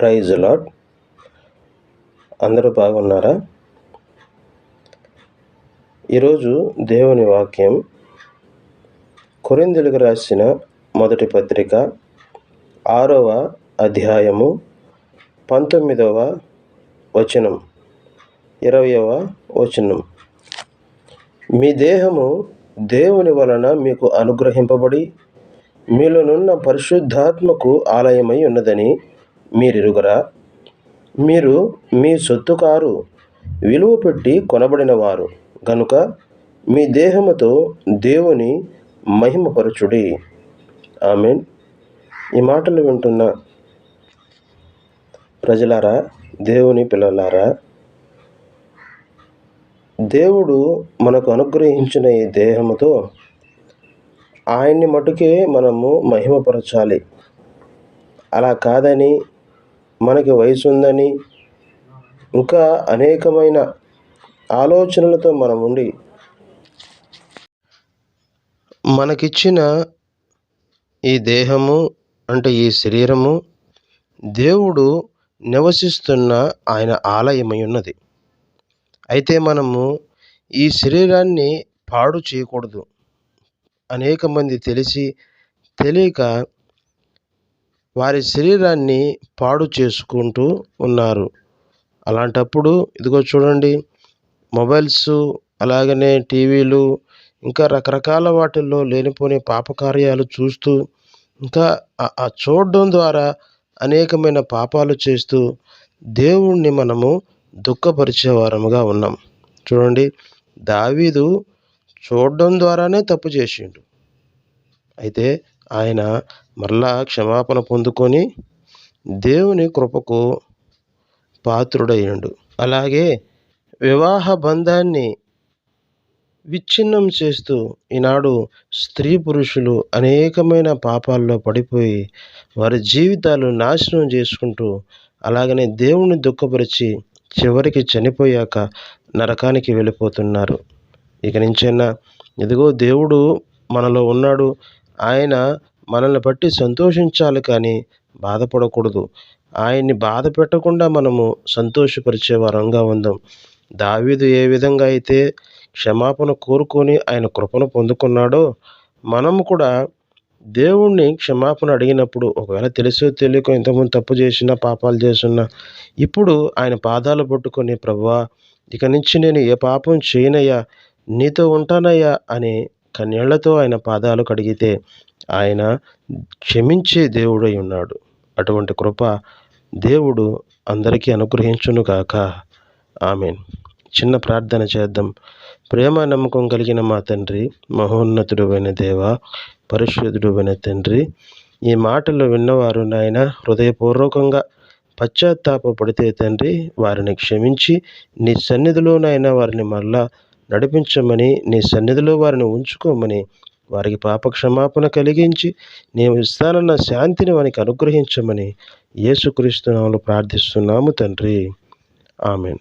Praise lord అందరూ బాగున్నారా? ఈరోజు దేవుని వాక్యం కొరిందులకు రాసిన మొదటి పత్రిక ఆరవ అధ్యాయము పంతొమ్మిదవ వచనం ఇరవయవ వచనం. మీ దేహము దేవుని వలన మీకు అనుగ్రహింపబడి మీలోనున్న పరిశుద్ధాత్మకు ఆలయమై ఉన్నదని మీరిరుగురా? మీరు మీ సొత్తు కారు విలువ పెట్టి కొనబడినవారు. గనుక మీ దేహముతో దేవుని మహిమపరచుడి. ఆమె ఈ మాటలు వింటున్న ప్రజలారా దేవుని పిల్లలారా దేవుడు మనకు అనుగ్రహించిన ఈ దేహముతో ఆయన్ని మటుకే మనము మహిమపరచాలి. అలా కాదని మనకి వయసు ఉందని ఇంకా అనేకమైన ఆలోచనలతో మనం ఉండి మనకిచ్చిన ఈ దేహము అంటే ఈ శరీరము దేవుడు నివసిస్తున్న ఆయన ఆలయమై ఉన్నది అయితే మనము ఈ శరీరాన్ని పాడు చేయకూడదు. అనేక మంది తెలిసి తెలియక వారి శరీరాన్ని పాడు చేసుకుంటూ ఉన్నారు. అలాంటప్పుడు ఇదిగో చూడండి మొబైల్స్ అలాగనే టీవీలు ఇంకా రకరకాల వాటిల్లో లేనిపోని పాపకార్యాలు చూస్తూ ఇంకా ఆ చూడడం ద్వారా అనేకమైన పాపాలు చేస్తూ దేవుణ్ణి మనము దుఃఖపరిచే వారముగా ఉన్నాం. చూడండి దావీదు చూడడం ద్వారానే తప్పు చేసిండు. అయితే ఆయన మరలా క్షమాపణ పొందుకొని దేవుని కృపకు పాత్రుడయ్యాడు. అలాగే వివాహ బంధాన్ని విచ్ఛిన్నం చేస్తూ ఈనాడు స్త్రీ పురుషులు అనేకమైన పాపాల్లో పడిపోయి వారి జీవితాలు నాశనం చేసుకుంటూ అలాగనే దేవుణ్ణి దుఃఖపరిచి చివరికి చనిపోయాక నరకానికి వెళ్ళిపోతున్నారు. ఇక నుంచైనా ఇదిగో దేవుడు మనలో ఉన్నాడు. ఆయన మనల్ని బట్టి సంతోషించాలి కానీ బాధపడకూడదు. ఆయన్ని బాధ పెట్టకుండా మనము సంతోషపరిచే వరంగా ఉందాం. దావీదు ఏ విధంగా అయితే క్షమాపణ కోరుకొని ఆయన కృపను పొందుకున్నాడో మనము కూడా దేవుణ్ణి క్షమాపణ అడిగినప్పుడు ఒకవేళ తెలుసో తెలియక ఇంతకుముందు తప్పు చేసినా పాపాలు చేస్తున్నా ఇప్పుడు ఆయన పాదాలు పట్టుకొని ప్రభువా ఇక నుంచి నేను ఏ పాపం చేయనయ్యా నీతో ఉంటానయ్యా అని కన్నీళ్ళతో ఆయన పాదాలు కడిగితే ఆయన క్షమించే దేవుడై ఉన్నాడు. అటువంటి కృప దేవుడు అందరికీ అనుగ్రహించును కాక ఆమెన్. చిన్న ప్రార్థన చేద్దాం. ప్రేమ నమ్మకం కలిగిన మా తండ్రి మహోన్నతుడు అయిన దేవ పరిశుద్ధుడు అయిన తండ్రి ఈ మాటలు విన్నవారు నాయన హృదయపూర్వకంగా పశ్చాత్తాపడితే తండ్రి వారిని క్షమించి నీ సన్నిధిలోనైనా వారిని మళ్ళా నడిపించమని నీ సన్నిధిలో వారిని ఉంచుకోమని వారికి పాపక్షమాపణ కలిగించి నేను ఇస్తానన్న శాంతిని వారికి అనుగ్రహించమని యేసుక్రీస్తునామలు ప్రార్థిస్తున్నాము తండ్రి. ఆమెన్.